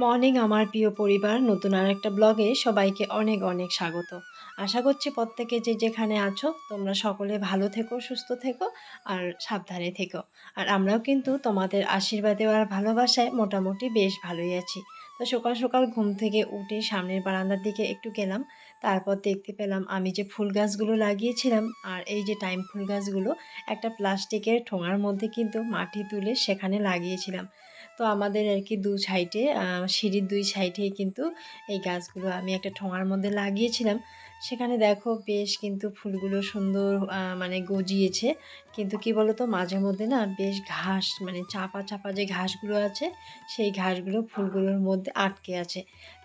Morning আমার প্রিয় পরিবার, নতুন আর একটা ব্লগে সবাইকে অনেক অনেক স্বাগত। আশা করছি প্রত্যেকে যে যেখানে আছো, তোমরা সকলে ভালো থেকো, সুস্থ থেকো আর সাবধানে থেকো। আর আমরাও কিন্তু তোমাদের আশীর্বাদে আর ভালোবাসায় মোটামুটি বেশ ভালোই আছি। তো সকাল সকাল ঘুম থেকে উঠে সামনের বারান্দার দিকে একটু গেলাম, তারপর দেখতে পেলাম আমি যে ফুল গাছগুলো লাগিয়েছিলাম আর এই যে টাইম ফুল গাছগুলো, একটা প্লাস্টিকের ঠোঙার মধ্যে কিন্তু মাটি তুলে সেখানে লাগিয়েছিলাম। তো আমাদের আর কি দু সাইডে সিঁড়ির দুই সাইডে কিন্তু এই গাছগুলো আমি একটা ঠোঙার মধ্যে লাগিয়েছিলাম। সেখানে দেখো বেশ কিন্তু ফুলগুলো সুন্দর মানে গজিয়েছে। কিন্তু কি বলতো, মাঝে মধ্যে না বেশ ঘাস মানে চাপা চাপা যে ঘাসগুলো আছে, সেই ঘাসগুলো ফুলগুলোর মধ্যে আটকে আছে।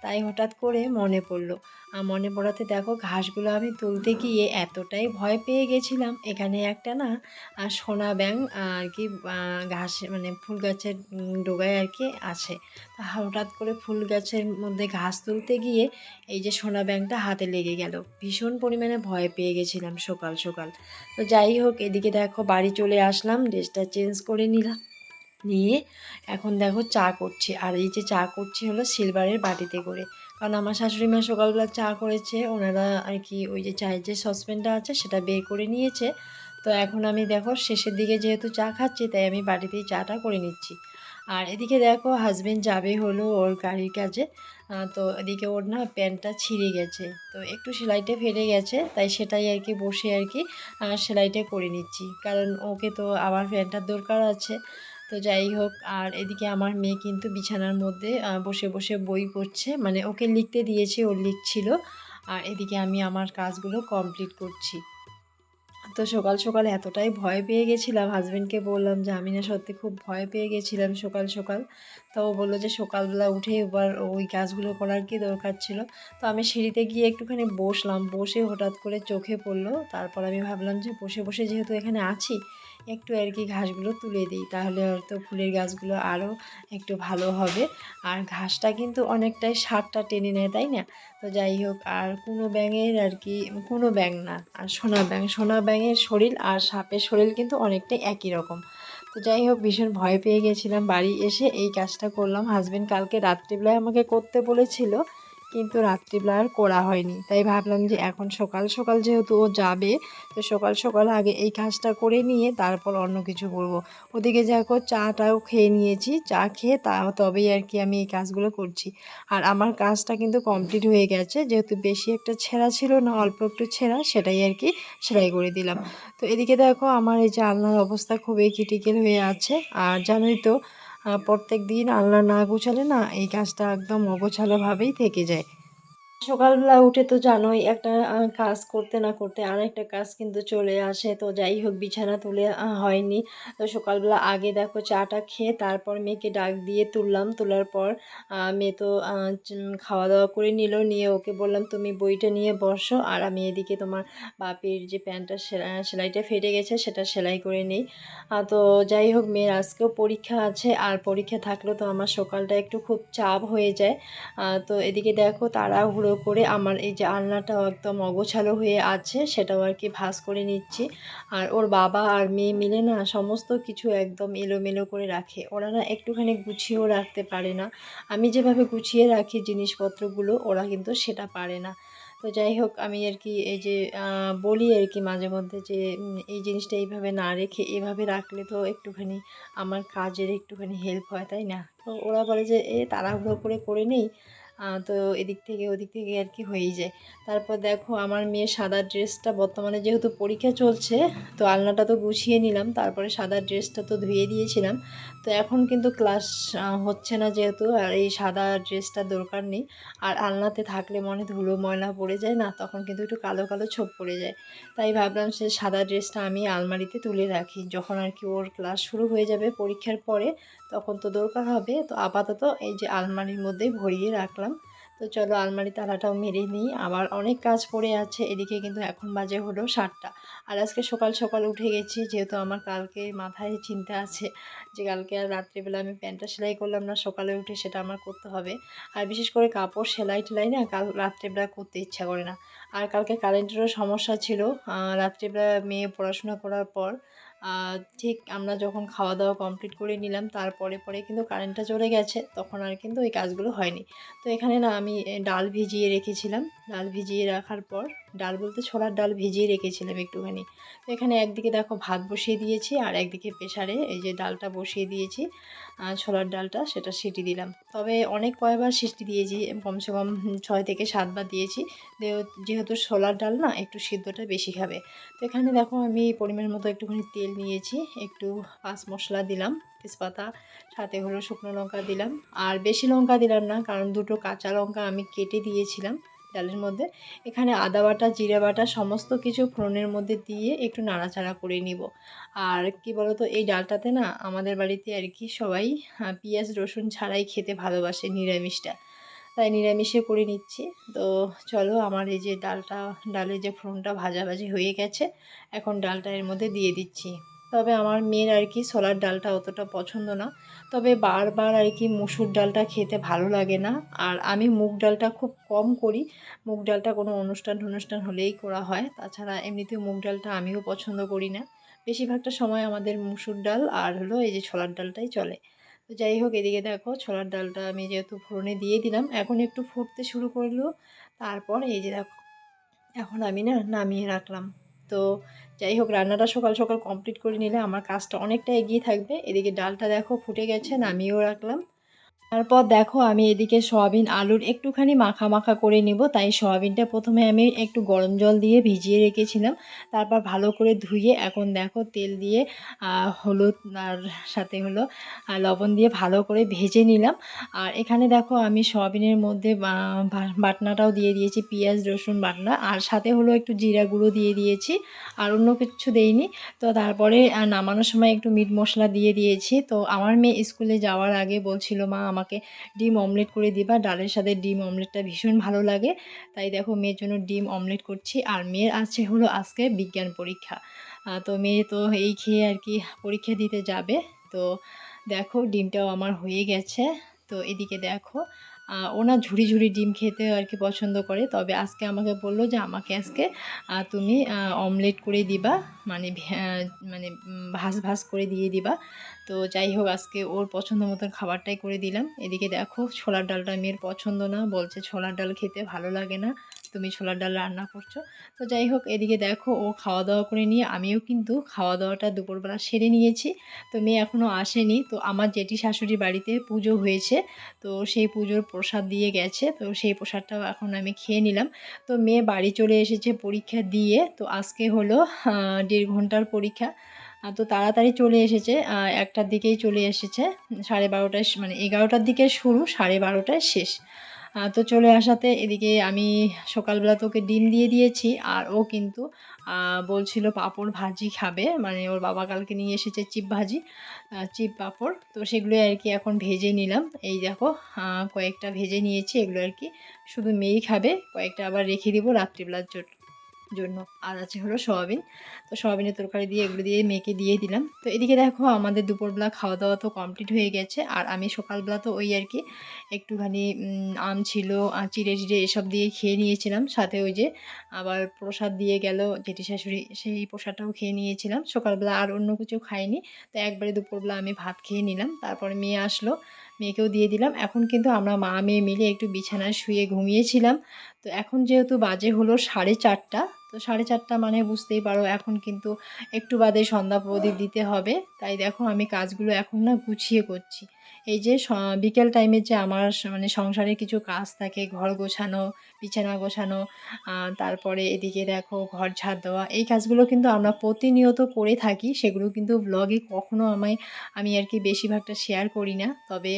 তাই হঠাৎ করে মনে পড়ল মনে পড়াতে দেখো ঘাসগুলো আমি তুলতে গিয়ে এতটাই ভয় পেয়ে গেছিলাম। এখানে একটা না সোনা ব্যাং আর কি ঘাস মানে ফুল গাছের ডোগায় আর কি আছে। হঠাৎ করে ফুল গাছের মধ্যে ঘাস তুলতে গিয়ে এই যে সোনা ব্যাংটা হাতে লেগে গেল। ভীষণ পরিমাণে ভয় পেয়ে গেছিলাম সকাল সকাল। তো যাই হোক, এদিকে দেখো বাড়ি চলে আসলাম, ড্রেসটা চেঞ্জ করে নিলাম। নিয়ে এখন দেখো চা করছি। আর এই যে চা করছি হলো সিলভারের বাটিতে করে। কারণ আমার শাশুড়ি মা সকালবেলা চা করেছে, ওনারা আর কি ওই যে চায়ের যে সসপ্যানটা আছে সেটা বের করে নিয়েছে। তো এখন আমি দেখো শেষের দিকে যেহেতু চা খাচ্ছি, তাই আমি বাড়িতেই চাটা করে নিচ্ছি। আর এদিকে দেখো হাজব্যান্ড যাবে হলো ওর গাড়ির কাজে। তো এদিকে ওর না প্যান্টটা ছিঁড়ে গেছে। তো একটু সেলাইটা ফেলে গেছে, তাই সেটাই আর কি বসে আর কি সেলাইটা করে নিচ্ছি। কারণ ওকে তো আবার প্যান্টটার দরকার আছে। তো যাই হোক, আর এদিকে আমার মেয়ে কিন্তু বিছানার মধ্যে বসে বসে বই পড়ছে। মানে ওকে লিখতে দিয়েছি, ও লিখছিল। আর এদিকে আমি আমার কাজগুলো কমপ্লিট করছি। তো সকাল সকাল এতটাই ভয় পেয়ে গেছিলাম। হাজব্যান্ডকে বললাম যে, আমি না সত্যি খুব ভয় পেয়ে গেছিলাম সকাল সকাল। তো ও বলল যে, সকালবেলা উঠে এবার ওই কাজগুলো করার কি দরকার ছিল? তো আমি সিঁড়িতে গিয়ে একটুখানি বসলাম। বসে হঠাৎ করে চোখে পড়ল। তারপর আমি ভাবলাম যে, বসে বসে যেহেতু এখানে আছি একটু আর কি ঘাসগুলো তুলে দিই, তাহলে হয়তো ফুলের গাছগুলো আরও একটু ভালো হবে। আর ঘাসটা কিন্তু অনেকটাই সারটা টেনে নেয়, তাই না? তো যাই হোক, আর কোনো ব্যাঙের আর কি, কোনো ব্যাঙ না, আর সোনা ব্যাঙ, সোনা ব্যাঙের শরীর আর সাপের শরীর কিন্তু অনেকটাই একই রকম। তো যাই হোক, ভীষণ ভয় পেয়ে গেছিলাম বাড়ি এসে, এই কাজটা করলাম। হাজব্যান্ড কালকে রাত্রিবেলায় আমাকে করতে বলেছিল কিন্তু রাত্রিবেলা আর করা হয়নি। তাই ভাবলাম যে এখন সকাল সকাল যেহেতু ও যাবে, তো সকাল সকাল আগে এই কাজটা করে নিয়ে তারপর অন্য কিছু করব। ওদিকে দেখো চাটাও খেয়ে নিয়েছি, চা খেয়ে তা তবেই আর কি আমি এই কাজগুলো করছি। আর আমার কাজটা কিন্তু কমপ্লিট হয়ে গেছে, যেহেতু বেশি একটা ছেঁড়া ছিল না, অল্প একটু ছেঁড়া, সেটাই আর কি সেলাই করে দিলাম। তো এদিকে দেখো আমার এই যে আলনার অবস্থা খুবই ক্রিটিক্যাল হয়ে আছে। আর জানোই তো প্রত্যেক দিন আলনা না গোছালে না এই কাজটা একদম অগোছালোভাবেই থেকে যায়। সকালবেলা উঠে তো জানোই একটা কাজ করতে না করতে আরেকটা কাজ কিন্তু চলে আসে। তো যাই হোক, বিছানা তুলে হয়নি। তো সকালবেলা আগে দেখো চাটা খেয়ে তারপর মেয়েকে ডাক দিয়ে তুললাম। তোলার পর মেয়ে তো খাওয়া দাওয়া করে নিল। নিয়ে ওকে বললাম, তুমি বইটা নিয়ে বসো আর আমি এদিকে তোমার বাপির যে প্যান্টটা সেলাইটা ফেটে গেছে সেটা সেলাই করে নিই। তো যাই হোক, মেয়ের আজকেও পরীক্ষা আছে। আর পরীক্ষা থাকলেও তো আমার সকালটা একটু খুব চাপ হয়ে যায়। তো এদিকে দেখো তাড়াহুড়ো করে আমার এই যে আলনাটাও একদম অগোছালো হয়ে আছে, সেটাও আর কি ভাস করে নিচ্ছি। আর ওর বাবা আর মেয়ে মিলে না সমস্ত কিছু একদম এলোমেলো করে রাখে। ওরা না একটুখানি গুছিয়েও রাখতে পারে না। আমি যেভাবে গুছিয়ে রাখি জিনিসপত্রগুলো, ওরা কিন্তু সেটা পারে না। তো যাই হোক, আমি আর কি এই যে বলি আর কি মাঝে মধ্যে যে এই জিনিসটা এইভাবে না রেখে এভাবে রাখলে তো একটুখানি আমার কাজের একটুখানি হেল্প হয়, তাই না? তো ওরা বলে যে, এ, তাড়াহুড়ো করে করে নেই। তো এদিক থেকে ওদিক থেকে আর কি হয়েই যায়। তারপর দেখো আমার মেয়ে সাদা ড্রেসটা বর্তমানে যেহেতু পরীক্ষা চলছে, তো আলনাটা তো গুছিয়ে নিলাম, তারপরে সাদা ড্রেসটা তো ধুয়ে দিয়েছিলাম। তো এখন কিন্তু ক্লাস হচ্ছে না যেহেতু, আর এই সাদা ড্রেসটা দরকার নেই। আর আলনাতে থাকলে মনে ধুলো ময়লা পড়ে যায় না, তখন কিন্তু একটু কালো কালো ছোপ পড়ে যায়। তাই ভাবলাম সে সাদা ড্রেসটা আমি আলমারিতে তুলে রাখি, যখন আর কি ওর ক্লাস শুরু হয়ে যাবে পরীক্ষার পরে। তখন তো দরকার হবে। তো আপাতত এই যে আলমারির মধ্যেই ভরিয়ে রাখলাম। তো চলো আলমারি তালাটাও মেরে নিই। আবার অনেক কাজ পড়ে আছে। এদিকে কিন্তু এখন বাজে হলো সাতটা। আর আজকে সকাল সকাল উঠে গেছি, যেহেতু আমার কালকে মাথায় চিন্তা আছে যে কালকে আর রাত্রিবেলা আমি প্যান্টটা সেলাই করলাম না, সকালে উঠে সেটা আমার করতে হবে। আর বিশেষ করে কাপড় সেলাই টেলাই না, কাল রাত্রিবেলা করতে ইচ্ছা করে না। আর কালকে কারেন্টেরও সমস্যা ছিল। রাত্রিবেলা মেয়ে পড়াশোনা করার পর ঠিক আমরা যখন খাওয়া দাওয়া কমপ্লিট করে নিলাম, তারপরে, পরে কিন্তু কারেন্টটা চলে গেছে, তখন আর কিন্তু ওই কাজগুলো হয়নি। তো এখানে না আমি ডাল ভিজিয়ে রেখেছিলাম। ডাল ভিজিয়ে রাখার পর, ডাল বলতে ছোলার ডাল ভিজিয়ে রেখেছিলাম একটুখানি। তো এখানে একদিকে দেখো ভাত বসিয়ে দিয়েছি, আর একদিকে প্রেশারে এই যে ডালটা বসিয়ে দিয়েছি ছোলার ডালটা সেটা সিটি দিলাম। তবে অনেক কয়বার সিটি দিয়েছি, কমসে কম ছয় থেকে সাতবার দিয়েছি যেহেতু ছোলার ডাল না একটু সিদ্ধটা বেশি খাবে। তো এখানে দেখো আমি পরিমাণ মতো একটুখানি তেল নিয়েছি, একটু পাঁচ মশলা দিলাম, তেজপাতা, সাথে হলো শুকনো লঙ্কা দিলাম, আর বেশি লঙ্কা দিলাম না, কারণ দুটো কাঁচা লঙ্কা আমি কেটে দিয়েছিলাম। ডালের মধ্যে। এখানে আদা বাটা, জিরে বাটা সমস্ত কিছু ফোড়নের মধ্যে দিয়ে একটু নাড়াচাড়া করে নিব। আর কি বলতো, এই ডালটাতে না আমাদের বাড়িতে আর কি সবাই পেঁয়াজ, রসুন ছাড়াই খেতে ভালোবাসে নিরামিষটা। তাই নিরামিষে করে নিচ্ছি। তো চলো আমার এই যে ডালটা, ডালের যে ফোড়নটা ভাজাভাজি হয়ে গেছে, এখন ডালটা এর মধ্যে দিয়ে দিচ্ছি। তবে আমার মেয়ের আর কি ছোলার ডালটা অতটা পছন্দ না। তবে বারবার আর কি মুসুর ডালটা খেতে ভালো লাগে না। আর আমি মুগ ডালটা খুব কম করি। মুগ ডালটা কোনো অনুষ্ঠান অনুষ্ঠান হলেই করা হয়। তাছাড়া এমনিতেও মুগ ডালটা আমিও পছন্দ করি না। বেশিরভাগটা সময় আমাদের মুসুর ডাল আর হলো এই যে ছোলার ডালটাই চলে। তো যাই হোক, এদিকে দেখো ছোলার ডালটা আমি যেহেতু ফোড়নে দিয়ে দিলাম, এখন একটু ফুটতে শুরু করল। তারপর এই যে দেখো, এখন আমি না নামিয়ে রাখলাম। তো যাই হোক, রান্নাটা সকাল সকাল কমপ্লিট করে নিলে আমার কাজটা অনেকটা এগিয়ে থাকবে। এদিকে ডালটা দেখো ফুটে গেছে, নামিয়েও রাখলাম। তারপর দেখো আমি এদিকে সয়াবিন আলুর একটুখানি মাখা মাখা করে নিব। তাই সয়াবিনটা প্রথমে আমি একটু গরম জল দিয়ে ভিজিয়ে রেখেছিলাম। তারপর ভালো করে ধুয়ে এখন দেখো তেল দিয়ে হলুদ আর সাথে হলো লবণ দিয়ে ভালো করে ভেজে নিলাম। আর এখানে দেখো আমি সয়াবিনের মধ্যে বাটনাটাও দিয়ে দিয়েছি, পেঁয়াজ, রসুন বাটনা। আর সাথে হলো একটু জিরা গুঁড়ো দিয়ে দিয়েছি, আর অন্য কিছু দেইনি। তো তারপরে নামানোর সময় একটু মিট মশলা দিয়ে দিয়েছি। তো আমার মেয়ে স্কুলে যাওয়ার আগে বলছিল, মা আমাকে ডিম অমলেট করে দিবা। ডালের সাথে ডিম অমলেটটা ভীষণ ভালো লাগে। তাই দেখো মেয়ের জন্য ডিম অমলেট করছি। আর মেয়ের আছে হলো আজকে বিজ্ঞান পরীক্ষা। তো মেয়ে তো এই খেয়ে আর কি পরীক্ষা দিতে যাবে। তো দেখো ডিমটাও আমার হয়ে গেছে। তো এদিকে দেখো আহ, ও না ঝুড়ি ঝুড়ি ডিম খেতে আর কি পছন্দ করে। তবে আজকে আমাকে বলল যে আমাকে আজকে তুমি অমলেট করে দিবা মানে মানে ভাস ভাজ করে দিয়ে দিবা। তো যাই হোক আজকে ওর পছন্দ মতন খাবারটাই করে দিলাম। এদিকে দেখো ছোলার ডালটা মেয়ের পছন্দ না বলছে ছোলার ডাল খেতে ভালো লাগে না। তুমি ছোলার ডাল রান্না করছ। তো যাই হোক, এদিকে দেখো ও খাওয়া দাওয়া করে নিয়ে, আমিও কিন্তু খাওয়া দাওয়াটা দুপুরবেলা সেরে নিয়েছি। তো মেয়ে এখনও আসেনি। তো আমার জেঠি শাশুড়ির বাড়িতে পুজো হয়েছে। তো সেই পুজোর প্রসাদ দিয়ে গেছে। তো সেই প্রসাদটাও এখন আমি খেয়ে নিলাম। তো মেয়ে বাড়ি চলে এসেছে পরীক্ষা দিয়ে। তো আজকে হলো দেড় ঘণ্টার পরীক্ষা। তো তাড়াতাড়ি চলে এসেছে। একটার দিকেই চলে এসেছে। সাড়ে বারোটায় মানে এগারোটার দিকে শুরু, সাড়ে বারোটায় শেষ। তো চলে আসাতে এদিকে আমি সকালবেলা তোকে ডিম দিয়ে দিয়েছি, আর ও কিন্তু বলছিল পাঁপড় ভাজি খাবে মানে ওর বাবা কালকে নিয়ে এসেছে চিপ ভাজি চিপ পাঁপড়, তো সেগুলো আর কি এখন ভেজে নিলাম। এই দেখো কয়েকটা ভেজে নিয়েছি, এগুলো আর কি শুধু মেয়েই খাবে, কয়েকটা আবার রেখে দিব রাত্রিবেলার জন্য। জন্য। আর আছে হলো সয়াবিন। তো সয়াবিনের তরকারি দিয়ে, এগুলো দিয়ে মেয়েকে দিয়ে দিলাম। তো এদিকে দেখো আমাদের দুপুরবেলা খাওয়া দাওয়া তো কমপ্লিট হয়ে গেছে। আর আমি সকালবেলা তো ওই আর কি একটুখানি আম ছিল আর চিড়ে টিড়ে এসব দিয়ে খেয়ে নিয়েছিলাম। সাথে ওই যে আবার প্রসাদ দিয়ে গেল জেঠি শাশুড়ি, সেই প্রসাদটাও খেয়ে নিয়েছিলাম। সকালবেলা আর অন্য কিছু খাইনি। তো একবারে দুপুরবেলা আমি ভাত খেয়ে নিলাম। তারপরে মেয়ে আসলো, মেয়েকেও দিয়ে দিলাম। এখন কিন্তু আমরা মা, মেয়ে মিলে একটু বিছানায় শুয়ে ঘুমিয়েছিলাম। তো এখন যেহেতু বাজে হলো সাড়ে চারটা তো সাড়ে চারটা মানে বুঝতেই পারো, এখন কিন্তু একটু বাদে সন্ধ্যা প্রদীপ দিতে হবে। তাই দেখো আমি কাজগুলো এখন না গুছিয়ে করছি। এই যে বিকেল টাইমে যে আমার মানে সংসারের কিছু কাজ থাকে, ঘর গোছানো বিছানা গোছানো তারপরে এদিকে দেখো ঘর ঝাড় দেওয়া। এই কাজগুলো কিন্তু আমরা প্রতিনিয়ত করে থাকি, সেগুলো কিন্তু ব্লগে কখনো আমায়, আমি আর কি বেশিরভাগটা শেয়ার করি না। তবে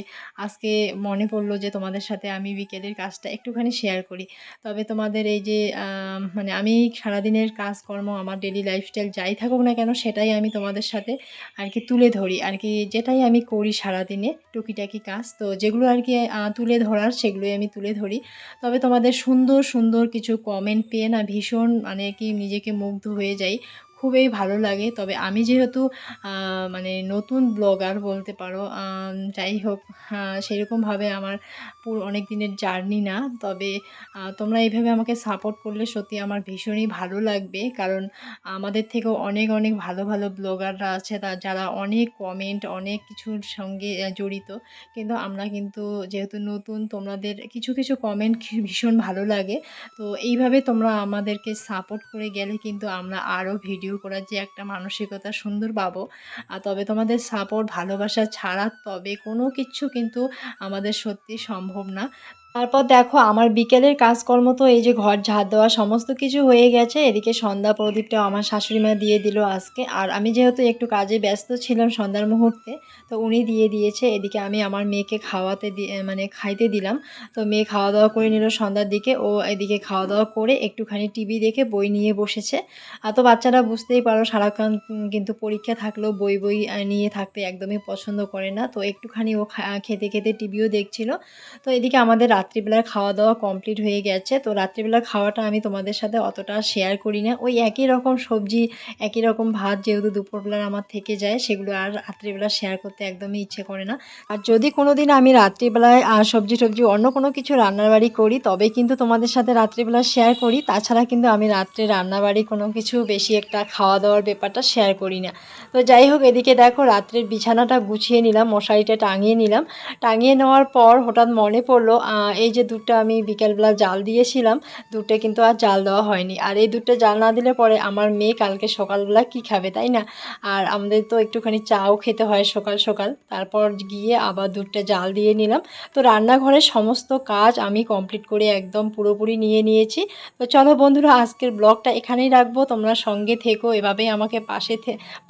আজকে মনে পড়ল যে তোমাদের সাথে আমি বিকেলের কাজটা একটুখানি শেয়ার করি। তবে তোমাদের এই যে মানে আমি সারাদিনের কাজকর্ম, আমার ডেলি লাইফস্টাইল যাই থাকুক না কেন, সেটাই আমি তোমাদের সাথে আর কি তুলে ধরি। আর কি যেটাই আমি করি সারাদিনে, টুকিটাকি কাজ, তো যেগুলো আর কি তুলে ধরার, সেগুলোই আমি তুলে ধরি। তবে তোমাদের সুন্দর সুন্দর কিছু কমেন্ট পেয়ে না ভীষণ মানে কি নিজেকে মুগ্ধ হয়ে যাই। খুবই ভালো লাগে। তবে আমি যেহেতু মানে নতুন ব্লগার বলতে পারো যাই হোক সেরকমভাবে আমার পুরো অনেক দিনের জার্নি না। তবে তোমরা এইভাবে আমাকে সাপোর্ট করলে সত্যি আমার ভীষণই ভালো লাগবে। কারণ আমাদের থেকেও অনেক অনেক ভালো ভালো ব্লগাররা আছে তা, যারা অনেক কমেন্ট অনেক কিছুর সঙ্গে জড়িত। কিন্তু আমরা কিন্তু যেহেতু নতুন, তোমাদের কিছু কিছু কমেন্ট ভীষণ ভালো লাগে। তো এইভাবে তোমরা আমাদেরকে সাপোর্ট করে গেলে কিন্তু আমরা আরও ভিডিও করার যে একটা মানসিকতা সুন্দর পাবো। আর তবে তোমাদের সাপোর্ট ভালোবাসা ছাড়া তবে কোনো কিছু কিন্তু আমাদের সত্যি সম্ভব না। তারপর দেখো, আমার বিকেলের কাজকর্ম তো এই যে ঘর ঝাড় দেওয়া সমস্ত কিছু হয়ে গেছে। এদিকে সন্ধ্যা প্রদীপটাও আমার শাশুড়ি মা দিয়ে দিল আজকে। আর আমি যেহেতু একটু কাজে ব্যস্ত ছিলাম সন্ধ্যার মুহূর্তে, তো উনি দিয়ে দিয়েছে। এদিকে আমি আমার মেয়েকে খাওয়াতে দিয়ে মানে খাইতে দিলাম। তো মেয়ে খাওয়া দাওয়া করে নিল সন্ধ্যার দিকে। ও এদিকে খাওয়া দাওয়া করে একটুখানি টিভি দেখে বই নিয়ে বসেছে। আর তো বাচ্চারা বুঝতেই পারো, সারাক্ষণ কিন্তু পরীক্ষা থাকলেও বই বই নিয়ে থাকতে একদমই পছন্দ করে না। তো একটুখানি ও খেতে খেতে টিভিও দেখছিল। তো এদিকে আমাদের রাত্রিবেলার খাওয়া দাওয়া কমপ্লিট হয়ে গেছে। তো রাত্রিবেলার খাওয়াটা আমি তোমাদের সাথে অতটা শেয়ার করি না। ওই একই রকম সবজি, একই রকম ভাত যেহেতু দুপুরবেলার আমার থেকে যায়, সেগুলো আর রাত্রিবেলা শেয়ার করতে একদমই ইচ্ছে করে না। আর যদি কোনো দিন আমি রাত্রিবেলায় সবজি টবজি অন্য কোনো কিছু রান্নাবাড়ি করি, তবে কিন্তু তোমাদের সাথে রাত্রিবেলা শেয়ার করি। তাছাড়া কিন্তু আমি রাত্রে রান্নাবাড়ি কোনো কিছু বেশি একটা খাওয়া দাওয়ার ব্যাপারটা শেয়ার করি না। তো যাই হোক, এদিকে দেখো রাত্রের বিছানাটা গুছিয়ে নিলাম, মশারিটা টাঙিয়ে নিলাম। টাঙিয়ে নেওয়ার পর হঠাৎ মনে পড়ল এই যে দুধটা আমি বিকেলবেলা জাল দিয়েছিলাম, দুধটা কিন্তু আর জাল দেওয়া হয়নি। আর এই দুধটা জাল না দিলে পরে আমার মেয়ে কালকে সকালবেলা কি খাবে, তাই না? আর আমাদের তো একটুখানি চাও খেতে হয় সকাল সকাল, তারপর গিয়ে আবার দুধটা জাল দিয়ে নিলাম। তো রান্নাঘরের সমস্ত কাজ আমি কমপ্লিট করে একদম পুরোপুরি নিয়ে নিয়েছি। তো চলো বন্ধুরা, আজকের ব্লগটা এখানেই রাখব। তোমরা সঙ্গে থেকো, এভাবেই আমাকে পাশে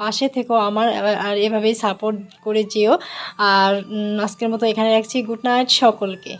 পাশে থেকো আমার, আর এভাবেই সাপোর্ট করে যেও। আর আজকের মতো এখানে রাখছি। গুড নাইট সকলকে।